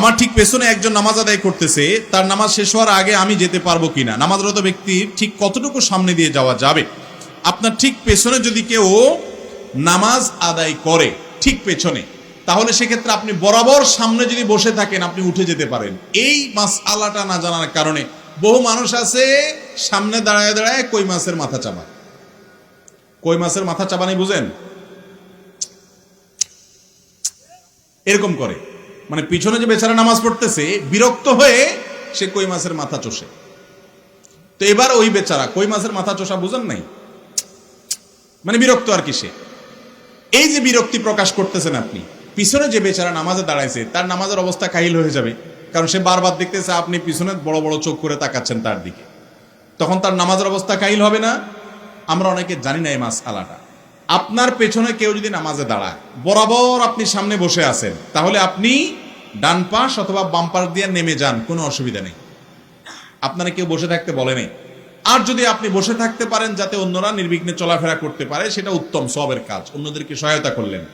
আমার ঠিক পেছনে একজন নামাজ আদায় করতেছে, তার নামাজ শেষ হওয়ার আগে আমি যেতে পারব কিনা? নামাজরত ব্যক্তির ঠিক কতটুকু সামনে দিয়ে যাওয়া যাবে? আপনার ঠিক পেছনে যদি কেউ নামাজ আদায় করে, ঠিক পেছনে, তাহলে সেক্ষেত্রে আপনি বরাবর সামনে যদি বসে থাকেন, আপনি উঠে যেতে পারেন। এই মাস আলাটা না জানার কারণে বহু মানুষ আছে, সামনে দাঁড়ায় দাঁড়ায় কই মাছের মাথা চাবা কই মাছের মাথা চাবানি বুঝেন? এরকম করে। মানে পিছনে যে বেচারা নামাজ পড়তেছে, বিরক্ত হয়ে সে কই মাছের মাথা চষে। তো এবার ওই বেচারা, কই মাছের মাথা চষা বুঝেন নাই? মানে বিরক্ত আর কি সে এই যে বিরক্তি প্রকাশ করতেছেন আপনি, পিছনে যে বেচারা নামাজে দাঁড়াইছে, তার নামাজের অবস্থা কাহিল হয়ে যাবে। কারণ সে বারবার দেখতেছে আপনি পিছনে বড় বড় চোখ করে তাকাচ্ছেন তার দিকে। তখন তার নামাজের অবস্থা কাহিল হবে না? আমরা অনেকে জানি না এই মাছ আলাটা আপনার পেছনে কেউ যদি নামাজে দাঁড়ায়, বরাবর আপনি সামনে বসে আছেন, তাহলে আপনি ডান পাশ অথবা বাম পাশ দিয়ে নেমে যান, কোনো অসুবিধা নেই। আপনারা কেউ বসে থাকতে বলে নেই। আর যদি আপনি বসে থাকতে পারেন যাতে অন্যরা নির্বিঘ্নে চলাফেরা করতে পারে, সেটা উত্তম সবের কাজ, অন্যদেরকে সহায়তা করলেন।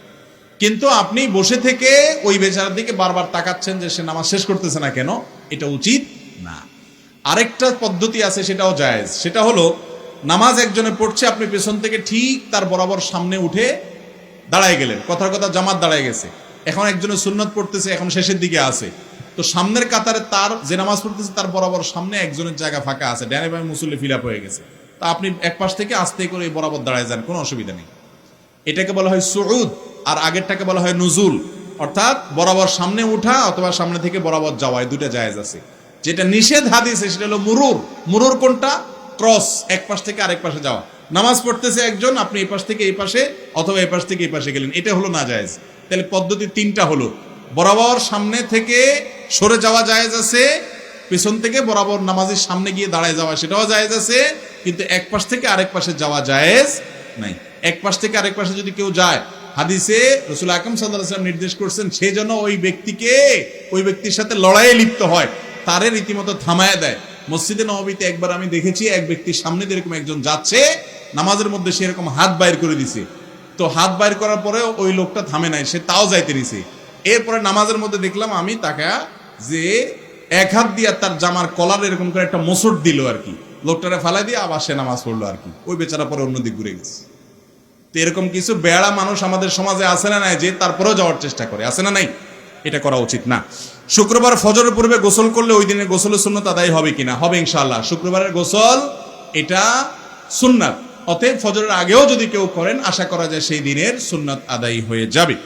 কিন্তু আপনি বসে থেকে ওই বেচারার দিকে বারবার তাকাচ্ছেন যে সে নামাজ শেষ করতেছে না কেন, এটা উচিত না। আরেকটা পদ্ধতি আছে, সেটাও জায়েজ। সেটা হলো, নামাজ একজনে পড়ছে, আপনি পেছন থেকে ঠিক তার বরাবর সামনে উঠে দাঁড়ায় গেলেন। কথার কথা জামাত দাঁড়ায় গেছে। এখন একজনের সুন্নত পড়তেছে, এখন শেষের দিকে আছে। তো সামনের কাতারে তার যে নামাজ পড়তেছে, তার বরাবর সামনে একজনের জায়গা ফাঁকা আছে। ড্যানে বামে মুসল্লি ফিল হয়ে গেছে। তা আপনি এক পাশ থেকে আস্তে করে এই বরাবর দাঁড়ায় যান, কোনো অসুবিধা নেই। এটাকে বলা হয় সুউদ, আর আগেরটাকে বলা হয় নুজুল। অর্থাৎ বরাবর সামনে উঠা অথবা সামনে থেকে বরাবর যাওয়া দুটা জায়েজ আছে। যেটা নিষেধ হাদিসে, সেটা হলো মুরুর। মুরুর কোনটা? ক্রস, এক পাশ থেকে আরেক পাশে যাওয়া। নামাজ পড়তেছে একজন, আপনি এই পাশ থেকে এই পাশে অথবা এই পাশ থেকে এই পাশে গেলেন। এটা হলো না জায়েজ। তাহলে পদ্ধতি তিনটা হলো। বরাবর সামনে থেকে সরে যাওয়া জায়েজ আছে, পেছন থেকে বরাবর নামাজের সামনে গিয়ে দাঁড়ায় যাওয়া সেটাও জায়েজ আছে, কিন্তু এক পাশ থেকে আরেক পাশে যাওয়া জায়েজ নাই। এক পাশ থেকে আরেক পাশে যদি কেউ যায়, হাদিসে রসুল আকরম সাল্লাম নির্দেশ করছেন, সে যেন ওই ব্যক্তিকে, ওই ব্যক্তির সাথে লড়াইয়ে লিপ্ত হয়, তারে রীতিমতো থামায় দেয়। মসজিদে নবীতে একবার আমি দেখেছি, এক ব্যক্তির সামনে এরকম একজন যাচ্ছে, নামাজের মধ্যে সে এরকম হাত বাইর করে দিছে। তো হাত বাইর করার পরেও ওই লোকটা থামে নাই, সে তাও যাইতে নিছে। এরপরে নামাজের মধ্যে দেখলাম আমি তাকে যে এক হাত দিয়ে তার জামার কলার এরকম করে একটা মোসট দিল আর কি। লোকটারে ফালাই দিয়ে আবার সে নামাজ পড়ল আর কি। ওই বেচারা পরে অন্যদিক ঘুরে গেছে। তো এরকম কিছু বেড়া মানুষ আমাদের সমাজে আছে না নাই যে তারপরেও যাওয়ার চেষ্টা করে, আছে না নাই? এটা করা উচিত না। শুক্রবার ফজরের পূর্বে গোসল করলে ওই দিনে গোসলের সুন্নত আদায় হবে কিনা? হবে ইনশাল্লাহ শুক্রবারের গোসল এটা সুন্নাত। অতএব ফজরের আগেও যদি কেউ করেন, আশা করা যায় সেই দিনের সুন্নাত আদায়ী হয়ে যাবে।